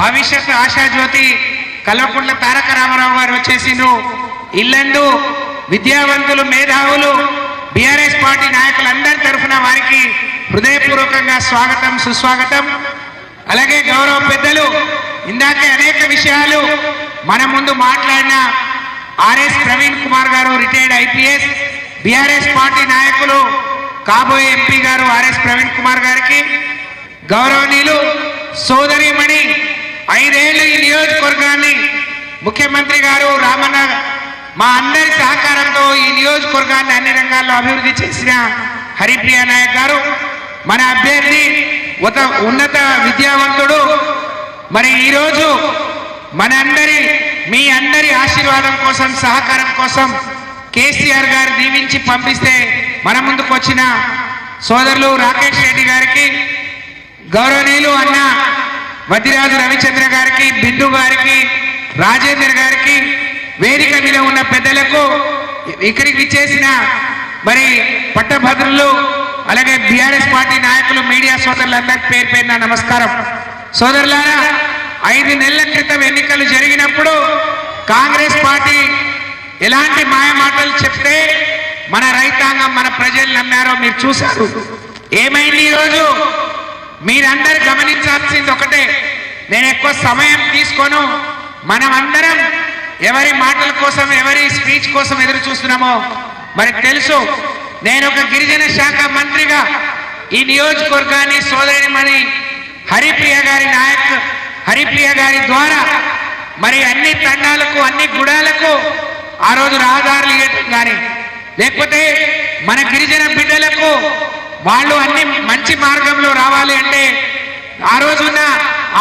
భవిష్యత్ ఆశాజ్యోతి కల్వకుంట్ల తారక రామారావు గారు వచ్చేసిండ్రు. ఇల్లందు విద్యావంతులు మేధావులు బీఆర్ఎస్ పార్టీ నాయకులందరి తరఫున వారికి హృదయపూర్వకంగా స్వాగతం సుస్వాగతం. అలాగే గౌరవ పెద్దలు ఇందాకే అనేక విషయాలు మన ముందు మాట్లాడిన ఆర్ఎస్ ప్రవీణ్ కుమార్ గారు రిటైర్డ్ ఐపీఎస్ బీఆర్ఎస్ పార్టీ నాయకులు కాబోయే ఎంపీ గారు ఆర్ఎస్ ప్రవీణ్ కుమార్ గారికి. గౌరవనీయులు సోదరిమణి ఐదేళ్ళు ఈ నియోజకవర్గాన్ని ముఖ్యమంత్రి గారు రామన్న మా అందరి సహకారంతో ఈ నియోజకవర్గాన్ని అన్ని రంగాల్లో అభివృద్ధి చేసిన హరిప్రియ నాయక్ గారు మన అభ్యర్థి ఉత ఉన్నత విద్యావంతుడు. మరి ఈరోజు మనందరి మీ అందరి ఆశీర్వాదం కోసం సహకారం కోసం కేసీఆర్ గారు దీవించి పంపిస్తే మన ముందుకు వచ్చిన సోదరులు రాకేష్ రెడ్డి గారికి గౌరవనీయులు అన్న వదిరాజు రవిచంద్ర గారికి బిందు గారికి రాజేంద్ర గారికి వేదిక మీద ఉన్న పెద్దలకు ఇక్కడికి చేసిన మరి పట్టభద్రులు అలాగే బీఆర్ఎస్ పార్టీ నాయకులు మీడియా సోదరులందరికీ పేరు పేరున నమస్కారం. సోదరులారా ఐదు నెలల క్రితం ఎన్నికలు జరిగినప్పుడు కాంగ్రెస్ పార్టీ ఎలాంటి మాయమాటలు చెప్తే మన రైతాంగం మన ప్రజలు నమ్మారో మీరు చూశారు. ఏమైంది ఈరోజు? మీరందరు గమనించాల్సింది నేను ఎక్కువ సమయం తీసుకోను. మనం అందరం ఎవరి మాటల కోసం ఎవరి స్పీచ్ కోసం ఎదురు చూస్తున్నామో మరి తెలుసు. నేను ఒక గిరిజన శాఖ మంత్రిగా ఈ నియోజకవర్గాన్ని సోదరిమణి హరిప్రియ గారి నాయక్ హరిప్రియ గారి ద్వారా మరి అన్ని తండాలకు అన్ని గుడాలకు ఆ రోజు రహదారులు ఇవ్వటం కానీ లేకపోతే మన గిరిజన బిడ్డలకు వాళ్ళు అన్ని మంచి మార్గంలో రావాలి అంటే ఆ రోజున్న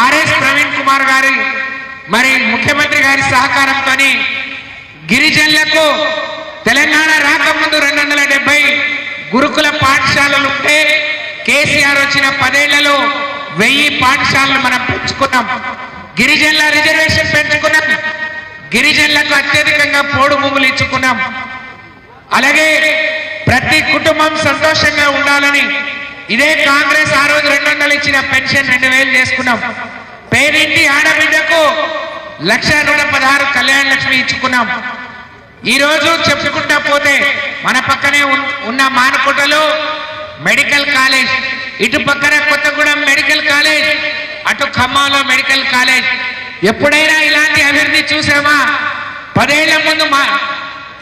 ఆర్ఎస్ ప్రవీణ్ కుమార్ గారి మరి ముఖ్యమంత్రి గారి సహకారంతో గిరిజనులకు తెలంగాణ రాకముందు రెండు వందల డెబ్బై గురుకుల పాఠశాలలు ఉంటే కేసీఆర్ వచ్చిన పదేళ్ళలో వెయ్యి పాఠశాలలు మనం పెంచుకున్నాం. గిరిజనుల రిజర్వేషన్ పెంచుకున్నాం. గిరిజనులకు అత్యధికంగా పోడు భూములు ఇచ్చుకున్నాం. అలాగే ప్రతి కుటుంబం సంతోషంగా ఉండాలని ఇదే కాంగ్రెస్ ఆ రోజు రెండు వందలు ఇచ్చిన పెన్షన్ రెండు వేలు చేసుకున్నాం. పేరింటి ఆడబిడ్డకు లక్ష నూట పదహారు కళ్యాణ లక్ష్మి ఇచ్చుకున్నాం. ఈ రోజు చెప్పుకుంటా పోతే మన పక్కనే ఉన్- ఉన్న మానకొండలో మెడికల్ కాలేజ్ ఇటు పక్కన కొత్తగూడెం మెడికల్ కాలేజ్ అటు ఖమ్మంలో మెడికల్ కాలేజ్. ఎప్పుడైనా ఇలాంటి అభివృద్ధి చూసామా పదేళ్ళ ముందు మా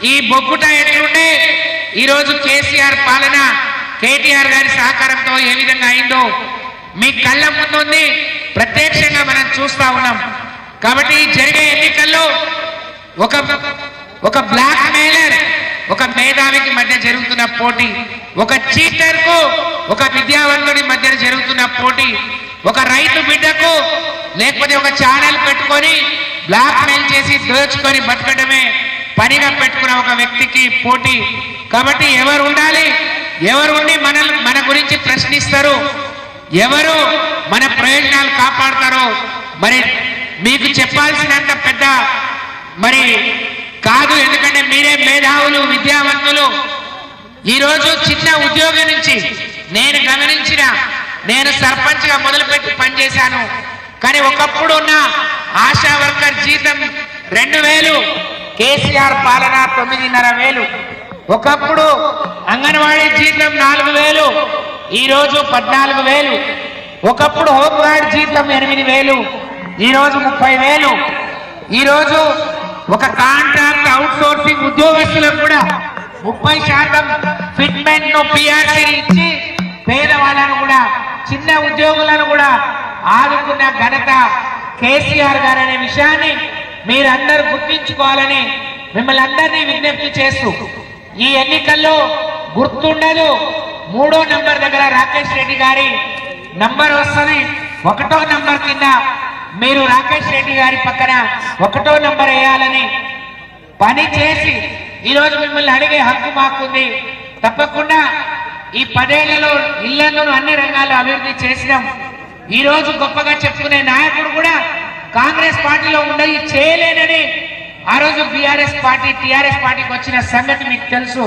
ఈ బొగ్గుట ఎట్లుండే? ఈ రోజు కేసీఆర్ పాలన కేటీఆర్ గారి సహకారంతో ఏ విధంగా అయిందో మీ కళ్ళ ముందు ఉంది ప్రత్యక్షంగా మనం చూస్తా ఉన్నాం. కాబట్టి జరిగే ఎన్నికల్లో ఒక ఒక బ్లాక్ మెయిలర్ ఒక మేధావికి మధ్య జరుగుతున్న పోటీ ఒక చీటర్కు ఒక విద్యావంతుడి మధ్య జరుగుతున్న పోటీ ఒక రైతు బిడ్డకు లేకపోతే ఒక ఛానల్ పెట్టుకొని బ్లాక్ మెయిల్ చేసి దోచుకొని బతకడమే పనిగా పెట్టుకున్న ఒక వ్యక్తికి పోటీ. కాబట్టి ఎవరు ఉండాలి? ఎవరు ఉండి మన మన గురించి ప్రశ్నిస్తారు? ఎవరు మన ప్రయోజనాలు కాపాడతారో? మరి మీకు చెప్పాల్సినంత పెద్ద మరి కాదు ఎందుకంటే మీరే మేధావులు విద్యావంతులు. ఈరోజు చిన్న ఉద్యోగం నుంచి నేను గమనించిన నేను సర్పంచ్గా మొదలుపెట్టి పనిచేశాను. కానీ ఒకప్పుడు ఉన్న ఆశా వర్కర్ జీతం రెండు వేలు కేసీఆర్ పాలన తొమ్మిదిన్నర వేలు. ఒకప్పుడు అంగన్వాడీ జీతం నాలుగు వేలు ఈరోజు పద్నాలుగు వేలు. ఒకప్పుడు హోంగార్డ్ జీతం ఎనిమిది వేలు ఈరోజు ముప్పై వేలు. ఈరోజు ఒక కాంట్రాక్ట్ అవుట్సోర్సింగ్ ఉద్యోగస్తులకు కూడా ముప్పై శాతం ఫిట్మెంట్ను పిఆర్సీ ఇచ్చి పేదవాళ్ళను కూడా చిన్న ఉద్యోగులను కూడా ఆదుకున్న ఘనత కేసీఆర్ గారు అనే విషయాన్ని మీరందరూ గుర్తించుకోవాలని మిమ్మల్ని అందరినీ విజ్ఞప్తి చేస్తూ ఈ ఎన్నికల్లో గుర్తుండదు మూడో నంబర్ దగ్గర రాకేష్ రెడ్డి గారి నంబర్ వస్తుంది ఒకటో నంబర్ కింద మీరు రాకేష్ రెడ్డి గారి పక్కన ఒకటో నంబర్ వేయాలని పని చేసి ఈరోజు మిమ్మల్ని అడిగే హక్కు మాకుంది. తప్పకుండా ఈ పదేళ్ళలో ఇళ్ళను అన్ని రంగాల్లో అభివృద్ధి చేసినాం. ఈరోజు గొప్పగా చెప్పుకునే నాయకుడు కూడా కాంగ్రెస్ పార్టీలో ఉండయి చేయలేదు ఆ రోజు బీఆర్ఎస్ పార్టీ టిఆర్ఎస్ పార్టీకి వచ్చిన సంగతి మీకు తెలుసు.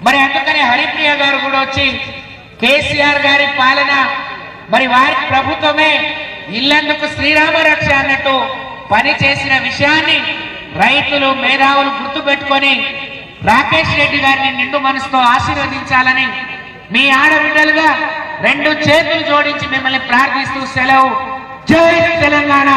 మరి అందుకని హరిప్రియ గారు కూడా వచ్చి కేసీఆర్ గారి పాలన మరి వారి ప్రభుత్వమే ఇల్లందుకు శ్రీరామ రక్ష అన్నట్టు పని చేసిన విషయాన్ని రైతులు మేధావులు గుర్తు పెట్టుకొని రాకేష్ రెడ్డి గారిని నిండు మనసుతో ఆశీర్వదించాలని మీ ఆడబిడ్డలుగా రెండు చేతులు జోడించి మిమ్మల్ని ప్రార్థిస్తూ సెలవు. జై తెలంగాణ!